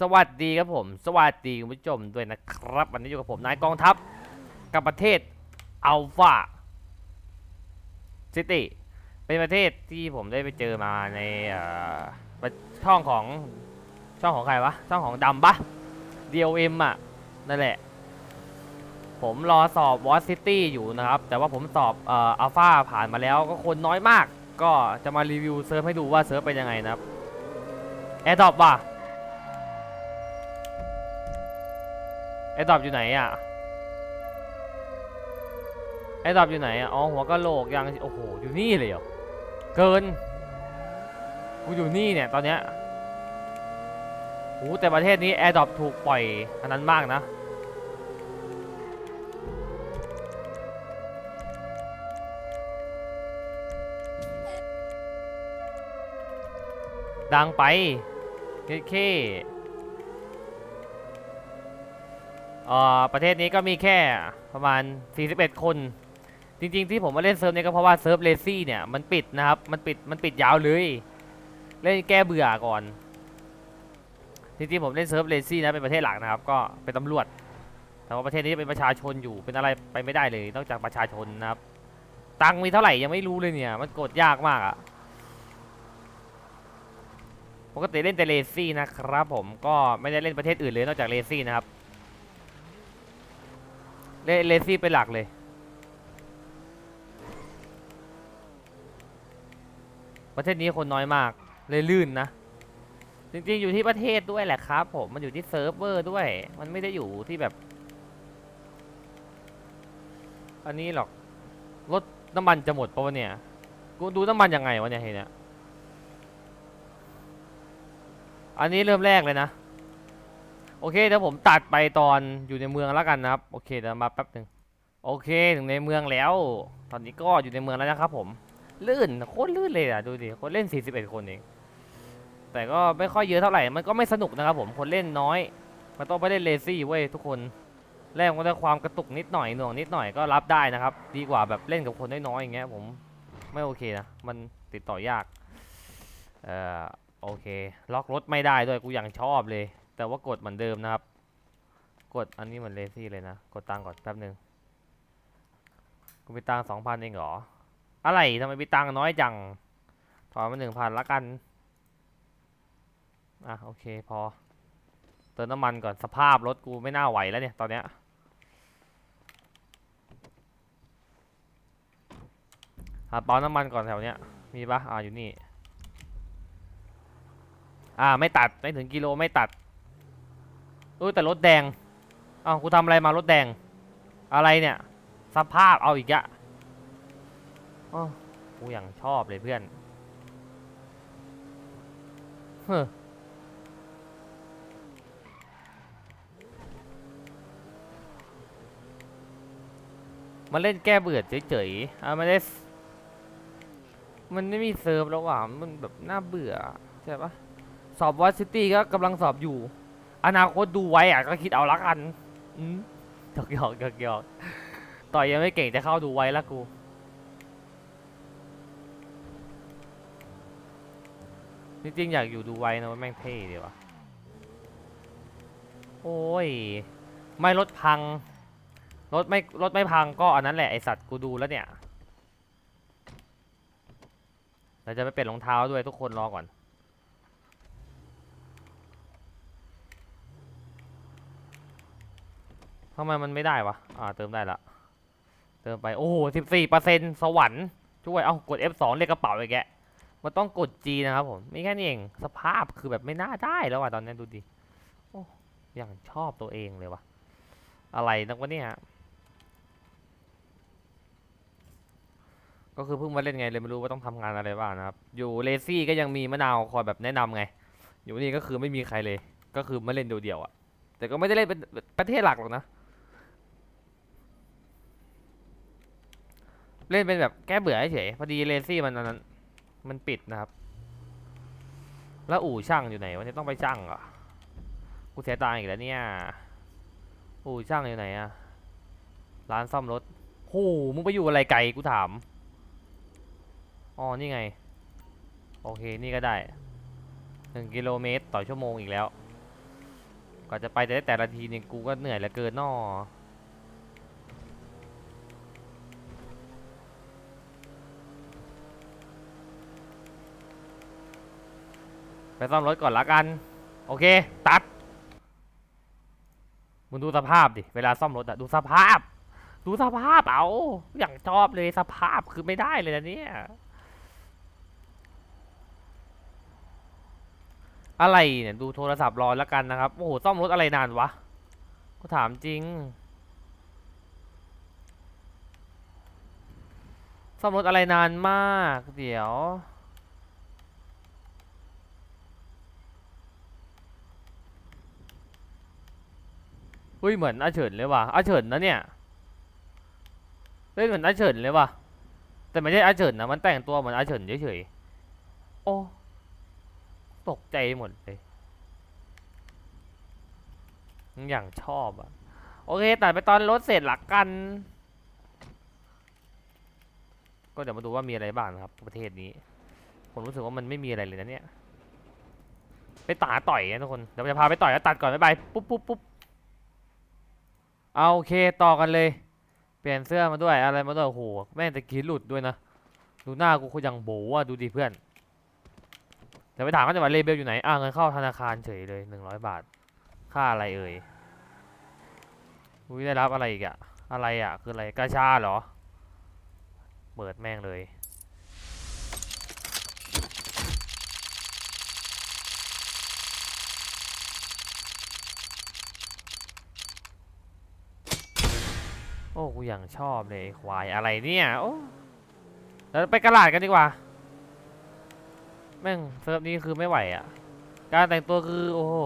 สวัสดีครับผม สวัสดีคุณผู้ชมด้วยนะครับ วันนี้อยู่กับผมนายกองทัพกับประเทศอัลฟาซิตี้เป็นประเทศที่ผมได้ไปเจอมาในช่องของช่องของใครวะ ช่องของดำปะ DOM อะ นั่นแหละ ผมรอสอบวอซิตี้อยู่นะครับ แต่ว่าผมสอบอัลฟาผ่านมาแล้วก็คนน้อยมาก ก็จะมารีวิวเซิร์ฟให้ดูว่าเซิร์ฟเป็นยังไงนะครับแอร์ดรอปว่ะ ไอ้ดอบอยู่ไหนอะ ไอ้ดอบอยู่ไหนอะ อ๋อหัวกะโหลกยัง โอ้โห อยู่นี่เลยเหรอ เกิน กูอยู่นี่เนี่ยตอนเนี้ยโอ้แต่ประเทศนี้แอร์ดอปถูกปล่อยอันนั้นมากนะ ดังไปเคเค เอ่อ ประเทศนี้ก็มีแค่ประมาณ 41 คน จริง ๆ ที่ผมมาเล่นเซิร์ฟนี้ก็เพราะว่าเซิร์ฟเลซี่เนี่ยมันปิดนะครับ มันปิด มันปิดยาวเลย เล่นแก้เบื่อก่อน จริงๆผมเล่นเซิร์ฟเลซี่นะเป็นประเทศหลักนะครับ ก็เป็นตำรวจ แต่ว่าประเทศนี้เป็นประชาชนอยู่ เป็นอะไรไปไม่ได้เลย นอกจากประชาชนนะครับ ตังค์มีเท่าไหร่ยังไม่รู้เลยเนี่ย มันกดยากมากอะปกติเล่นแต่เลซี่นะครับผม ก็ไม่ได้เล่นประเทศอื่นเลยนอกจากเลซี่นะครับ เลเลซี่เป็นหลักเลย ประเทศนี้คนน้อยมาก เลยลื่นนะ จริงๆ อยู่ที่ประเทศด้วยแหละครับผม มันอยู่ที่เซิร์ฟเวอร์ด้วย มันไม่ได้อยู่ที่แบบ อันนี้หรอก รถน้ำมันจะหมดปะวะเนี่ย กูดูน้ำมันยังไงวะเนี่ยเห็นเนี่ย อันนี้เริ่มแรกเลยนะ โอเคเดี๋ยวผมตัดไปตอนอยู่ในเมืองแล้วกันนะครับ โอเคเดี๋ยวมาแป๊บหนึ่งโอเคถึงในเมืองแล้ว ตอนนี้ก็อยู่ในเมืองแล้วนะครับผม ลื่นโคตรลื่นเลยอะดูดิคนเล่น 41 คนเองแต่ก็ไม่ค่อยเยอะเท่าไหร่มันก็ไม่สนุกนะครับผมคนเล่นน้อย มันต้องไปเล่นเลซี่เว้ยทุกคนแรกมันก็ได้ความกระตุกนิดหน่อยหน่วงนิดหน่อยก็รับได้นะครับ ดีกว่าแบบเล่นกับคนน้อยๆอย่างเงี้ยผมไม่โอเคนะมันติดต่อยากเอ่อโอเค ล็อกรถไม่ได้ด้วยกูอย่างชอบเลย แต่ว่ากดเหมือนเดิมนะครับ กดอันนี้เหมือนเลซี่เลยนะ กดตังก่อนแป๊บหนึ่งกูมีตังสองพันเองเหรอ อะไรทำไมมีตังน้อยจัง ถอนมาหนึ่งพันละกัน อะโอเคพอ เติมน้ำมันก่อนสภาพรถกูไม่น่าไหวแล้วเนี่ย ตอนเนี้ย หาปั๊มน้ำมันก่อนแถวเนี้ย มีปะอ่าอยู่นี่ อ่าไม่ตัดไม่ถึงกิโลไม่ตัด เออแต่รถแดงอ้าวกูทำอะไรมารถแดง อะไรเนี่ย สภาพเอาอีกอะอ้าวกูอย่างชอบเลยเพื่อนเฮ้อมาเล่นแก้เบื่อเฉยๆอะไม่ได้สมันไม่มีเซิร์ฟแล้วว่ะ มันแบบน่าเบื่อ ใช่ปะสอบวอซิตี้ก็กำลังสอบอยู่ อนาคตดูไว้อะก็คิดเอาละกันอืมหยอกหยอกหยอกหยอกต่อยยังไม่เก่งจะเข้าดูไว้ละกู จริงๆอยากอยู่ดูไว้นะว่าแม่งเท่ดีวะโอ้ย ไม่รถพัง รถไม่รถไม่พังก็อันนั้นแหละไอสัตว์กูดูแล้วเนี่ย เราจะไปเปลี่ยนรองเท้าด้วยทุกคนรอก่อน ทำไมมันไม่ได้วะ อ่า เติมได้ละ เติมไป โอ้โหสิบสี่เปอร์เซ็นต์สวรรค์ ช่วย เอากด F2 เรียกกระเป๋าอีกแกะมันต้องกด G นะครับผมมีแค่นี้เอง สภาพคือแบบไม่น่าได้แล้วว่ะตอนนี้ดูดิ โอ้ยังชอบตัวเองเลยวะอะไรนักวะเนี่ยก็คือเพิ่งมาเล่นไงเลยไม่รู้ว่าต้องทำงานอะไรบ้างนะครับ อยู่เลซี่ก็ยังมีมะนาวคอยแบบแนะนำไง อยู่นี่ก็คือไม่มีใครเลย ก็คือมาเล่นเดียวๆอะ แต่ก็ไม่ได้เล่นเป็นประเทศหลักหรอกนะ เล่นเป็นแบบแก้เบื่อเฉยพอดีเลซี่มันนั้น มันปิดนะครับ แล้วอู่ช่างอยู่ไหนวันนี้ต้องไปช่างเหรอกูเสียตังค์อีกแล้วเนี่ย อู่ช่างอยู่ไหนอะร้านซ่อมรถโหมึงไปอยู่อะไรไกลกูถาม อ๋อ นี่ไง โอเค นี่ก็ได้หนึ่งกิโลเมตรต่อชั่วโมงอีกแล้วก่อนจะไปแต่แต่ละทีเนี่ยกูก็เหนื่อยเหลือเกินนอ ไปซ่อมรถก่อนละกัน โอเค ตัดมึงดูสภาพดิ เวลาซ่อมรถอะดูสภาพ ดูสภาพเอา อย่างชอบเลยสภาพคือไม่ได้เลยนะเนี่ย อะไรเนี่ยดูโทรศัพท์รอแล้วกันนะครับ โอ้โหซ่อมรถอะไรนานวะกูถามจริง ซ่อมรถอะไรนานมาก เดี๋ยว ฮ้ยเหมือนอาเฉินเลยว่ะอาเฉินนะเนี่ยเฮ้ยเหมือนอาเฉินเลยว่ะแต่ไม่ใช่อาเฉินนะมันแต่งตัวเหมือนอาเฉินเฉยๆโอ้ตกใจหมดเลยอย่างชอบอะโอเคตัดไปตอนรถเสร็จหลักกัน ก็เดี๋ยวมาดูว่ามีอะไรบ้างครับ ประเทศนี้ ผมรู้สึกว่ามันไม่มีอะไรเลยนะเนี่ย ไปตาต่อยนะทุกคน เดี๋ยวจะพาไปต่อยแล้วตัดก่อนบ๊ายบายปุ๊บปุ๊บปุ๊บ เอาโอเคต่อกันเลย เปลี่ยนเสื้อมาด้วยอะไรมาด้วยโอ้โหแม่งตะกี้หลุดด้วยนะดูหน้ากูคุยังโบว่ะดูดิเพื่อนเดี๋ยวไปถามเขาจะว่าเลเบลอยู่ไหนอ่าเงินเข้าธนาคารเฉยเลยหนึ่งร้อยบาท ค่าอะไรเอ่ยอุ้ยได้รับอะไรอีกอะอะไรอะคืออะไรกาชาเหรอ เปิดแม่งเลย โอ้กูอย่างชอบเลยควายอะไรเนี่ยโอ้แล้วไปกระลาดกันดีกว่าแม่งเซิร์ฟนี้คือไม่ไหวอะ การแต่งตัวคือโอ้โห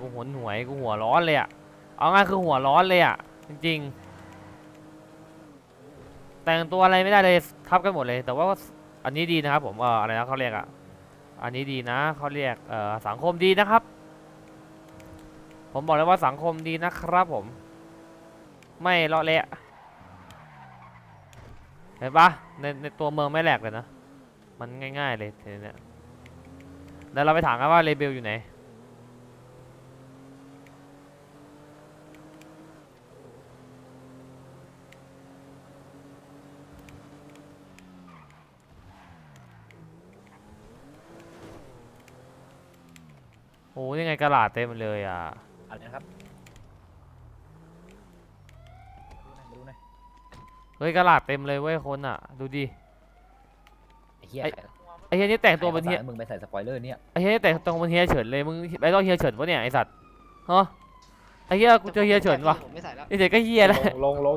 กูหนหวยกูหัวร้อนเลยอะเอาง่ายคือหัวร้อนเลยอะจริง ๆ แต่งตัวอะไรไม่ได้เลยทับกันหมดเลย แต่ว่าอันนี้ดีนะครับผมเอออะไรนะเขาเรียกอะอันนี้ดีนะเขาเรียกเออสังคมดีนะครับ ผมบอกเลยว่าสังคมดีนะครับผม ไม่เลาะเละเห็นปะในในตัวเมืองไม่แหลกเลยนะ มันง่าย ๆ เลยทีเนี้ยเดี๋ยวเราไปถามกันว่าเลเบลอยู่ไหนโอ้ยังไงกระดาษเต็มเลยอะอะไรนะครับดูหน่อย เฮ้ยกระดาษเต็มเลยเว้ยคนอะ ดูดิ ไอ้เหี้ยไอ้ ไอ้เฮียนี่แต่งตัวเป็นเฮียมึงไปใส่สปอยเลอร์เนี่ย ไอ้เฮียนี่แต่งตัวเป็นเฮียเฉินเลยมึงไปต้องเฮียเฉินปะเนี่ยไอสัตว์ฮะไอ้เฮียกูเจอเฮียเฉินวะผมไม่ใส่แล้วไอเด็กก็เฮียแล้วลงลง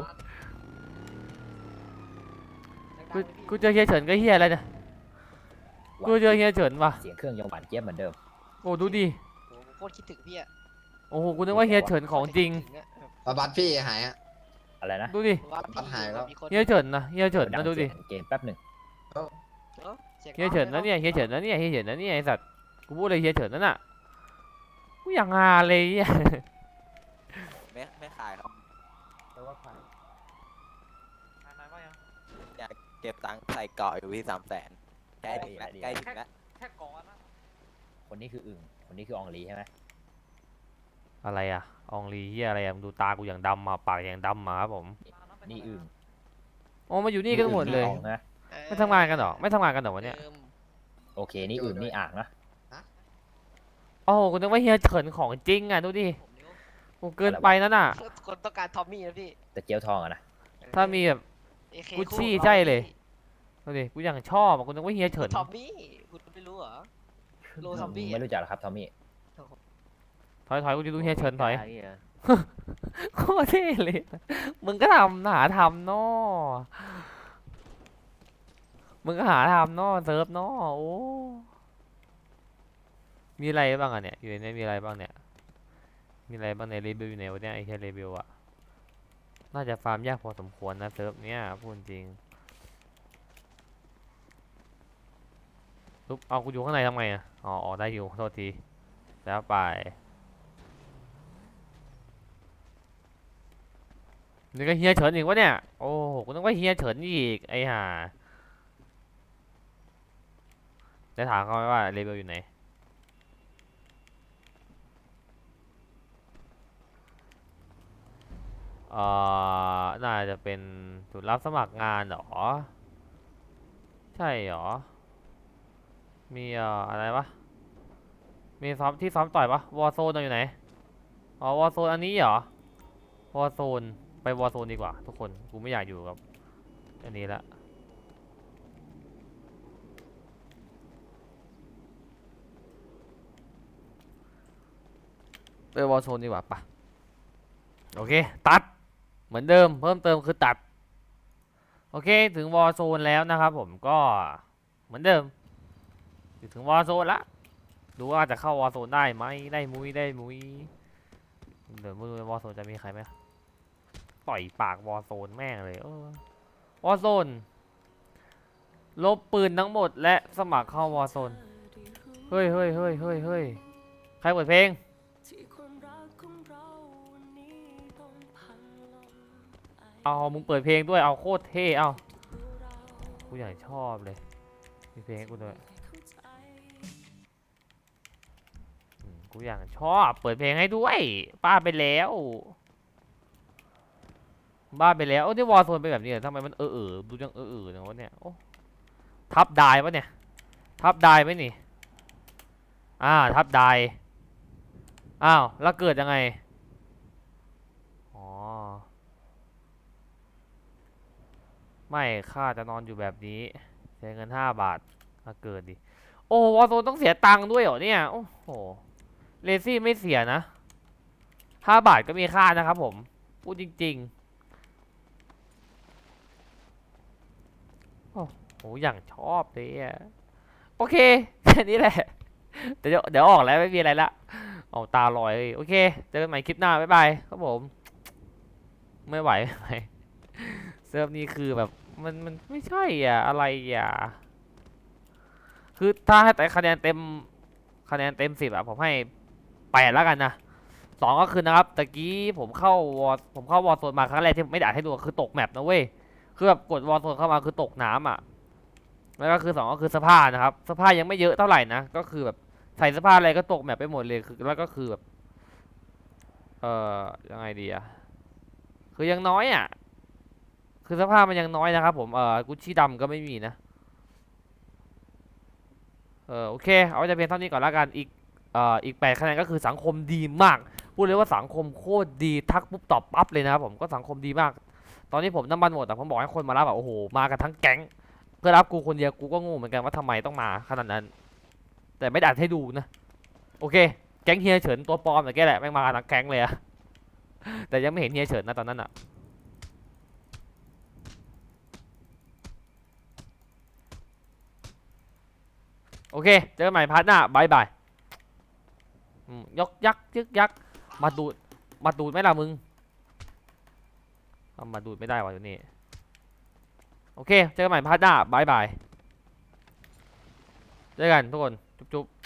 กูกูเจอเฮียเฉินก็เฮียแล้วเนี่ยกูเจอเฮียเฉินว่ะเสียงเครื่องยังหวานเจี๊ยบเหมือนเดิม โอ้ดูดิโอ้โหโคตรคิดถึงพี่อะโอ้โหกูนึกว่าเฮียเฉินของจริงคิดถึอะเอาบัตรพี่หายอะ อะไรนะดูดิว่าปัญหาแล้วมีคนเฮียเฉินนะเฮียเฉินดันะงดูดิเสียงเกมแป๊บหนึ่งเออสีงเฮียเฉินนะเนี่ยเฮียเฉินนะเนี่ยเฮียเฉินนะเนี่ยไอสัตว์กูพูดเลยเฮียเฉินนั่นน่ะกูอย่างฮาเลยเหี้ยไม่ไม่ขายครับเก็บตังค์ใส่เกาะอยู่ที่สามแสนใกล้ถึงแล้วใกล้ถึงแล้วคนนี้คืออึ่งคนนี้คืออองลีใช่ไหม อะไรอะอองลีเฮียอะไรอะมึงดูตากูอย่างดำมาปากอย่างดำมาครับผมนี่อึ่งโอ้มาอยู่นี่กันหมดเลยอ่องนะเออไม่ทำงานกันเหรอไม่ทำงานกันเหรอวะเนี่ยดิม โอเคนี่อึ่งนี่อ่างนะ โอ้โหกูนึกว่าเฮียเฉินของจริงอะดูดิผมนิ้วกูเกินไปนั่นน่ะ คนต้องการทอมมี่นะพี่แต่เจียวทองอะนะถ้ามีแบบ AK กุชชี่คู่กับใช่เลยพี่ดูดิกูอย่างชอบอะกูนึกว่าเฮียเฉิน ทอมมี่คุณไม่รู้เหรอโลซอมบี้ไม่รู้จักหรอครับทอมมี่ถ อยถอยกูจะดูเฮียเฉินถอยโคตรเท่เลย มึงก็ทำหาทำเนาะมึงก็หาทำเนาะเซิร์ฟเนาะโอ้ มีอะไรบ้างอะเนี่ย อยู่ในนี้มีอะไรบ้างเนี่ย มีอะไรบ้างในรีวิวอยู่ไหนวะเนี่ยไอ้เฮียรีวิวอะน่าจะฟาร์มยากพอสมควรนะเซิร์ฟเนี้ยพูดจริงปุ๊บเอากูอยู่ข้างในทำไงอะอ๋ออ๋อได้อยู่โทษที แล้วไป นี่ก็เฮียเฉินอีกวะเนี่ย โอ้โหกูนึกว่าเฮียเฉินอีก ไอ้ห่าได้ถามเขาไหมว่าเลเวลอยู่ไหน เอ่อ น่าจะเป็นจุดรับสมัครงานเหรอ ใช่เหรอ มีเอ่ออะไรวะ มีซ้อมที่ซ้อมต่อยปะวอร์โซนอยู่ไหน อ๋อ วอร์โซนอันนี้เหรอ วอร์โซน ไปวอร์โซนดีกว่า ทุกคน กูไม่อยากอยู่กับ อันนี้ละไปวอร์โซนดีกว่าปะโอเค ตัดเหมือนเดิม เพิ่มเติมคือตัด โอเค ถึงวอร์โซนแล้วนะครับผมก็เหมือนเดิม ถึงวอร์โซนละดูว่าจะเข้าวอร์โซนได้ไหมได้มุ้ยได้มุ้ยเดี๋ยวมือวอร์โซนจะมีใครไหม ต่อยปากวอร์โซนแม่งเลยเออวอร์โซน ลบปืนทั้งหมดและสมัครเข้าวอร์โซน เฮ้ยเฮ้ยเฮ้ยเฮ้ยเฮ้ยใครเปิดเพลง เอามึงเปิดเพลงด้วย เอาโคตรเท่เอากูอยางชอบเลย มีเพลงกูด้วยกูอยางชอบ เปิดเพลงให้ด้วย ป้าไปแล้ว บ้าไปแล้วโอ้ที่วอลโซนเป็นแบบนี้เหรอทำไมมันเออเออดูยังเออเออนะวะเนี่ยโอ้ทับไดายปะเนี่ย ทับไดายไหมนี่อ่าทับไดายอ้าวแล้วเกิดยังไงอ๋อไม่ข้าจะนอนอยู่แบบนี้เสียเงินห้าบาทถ้าเกิดดิโอ้วอลโซนต้องเสียตังค์ด้วยเหรอเนี่ยโอ้โหเลซี่ไม่เสียนะห้าบาทก็มีค่านะครับผมพูดจริง ๆ โอ้โหอย่างชอบเลยอะโอเคแค่นี้แหละเดี๋ยวเดี๋ยวออกแล้วไม่มีอะไรละเอาตาลอยเลยโอเคเจอกันใหม่คลิปหน้าบ๊ายบายครับผม ไม่ไหวไหวเซิร์ฟนี้คือแบบมันมันไม่ใช่อะอะไรอะคือถ้าให้แต่คะแนนเต็มคะแนนเต็มสิบอะผมให้แปดแล้วกันนะสองก็คือนะครับตะกี้ผมเข้าวอผมเข้าวอโซนมาครั้งแรกที่ไม่ได้ให้ดูคือตกแมปนะเว้ยคือแบบกดวอโซนเข้ามาคือตกน้ำอะ แล้วก็คือสองก็คือเสภานะครับเสภายังไม่เยอะเท่าไหร่นะก็คือแบบใส่เสภาอะไรก็ตกแมปไปหมดเลยคือแล้วก็คือแบบเอ่อยังไงดีอะคือยังน้อยอะคือสภาพมันยังน้อยนะครับ ผมเอ่อกุชชี่ดำก็ไม่มีนะเออโอเคเอาไว้จะเพียงเท่านี้ก่อนละกันอีกเอ่ออีกแปดคะแนนก็คือสังคมดีมาก พูดเลยว่าสังคมโคตรดีทักปุ๊บตอบปั๊บเลยนะครับผมก็สังคมดีมาก ตอนนี้ผมน้ำมันหมดแต่ผมบอกให้คนมารับแบบโอ้โหมากันทั้งแก๊ง เพื่อรับกูคนเดียวกูก็งงเหมือนกันว่าทำไมต้องมาขนาดนั้น แต่ไม่ดัดให้ดูนะ โอเค แก๊งเฮียเฉินตัวปลอมแต่แกแหละแม่งมากันทั้งแก๊งเลยอะแต่ยังไม่เห็นเฮียเฉินนะตอนนั้นอะโอเค เจอกันใหม่พาร์ทหน้าบายบายยกยักษ์ยึกยักษ์มาดูดมาดูดไหมล่ะมึง มาดูดไม่ได้ว่ะอยู่นี่ โอเค เจอกันใหม่พาร์ทหน้าบายบาย เจอกันทุกคน จุ๊บๆ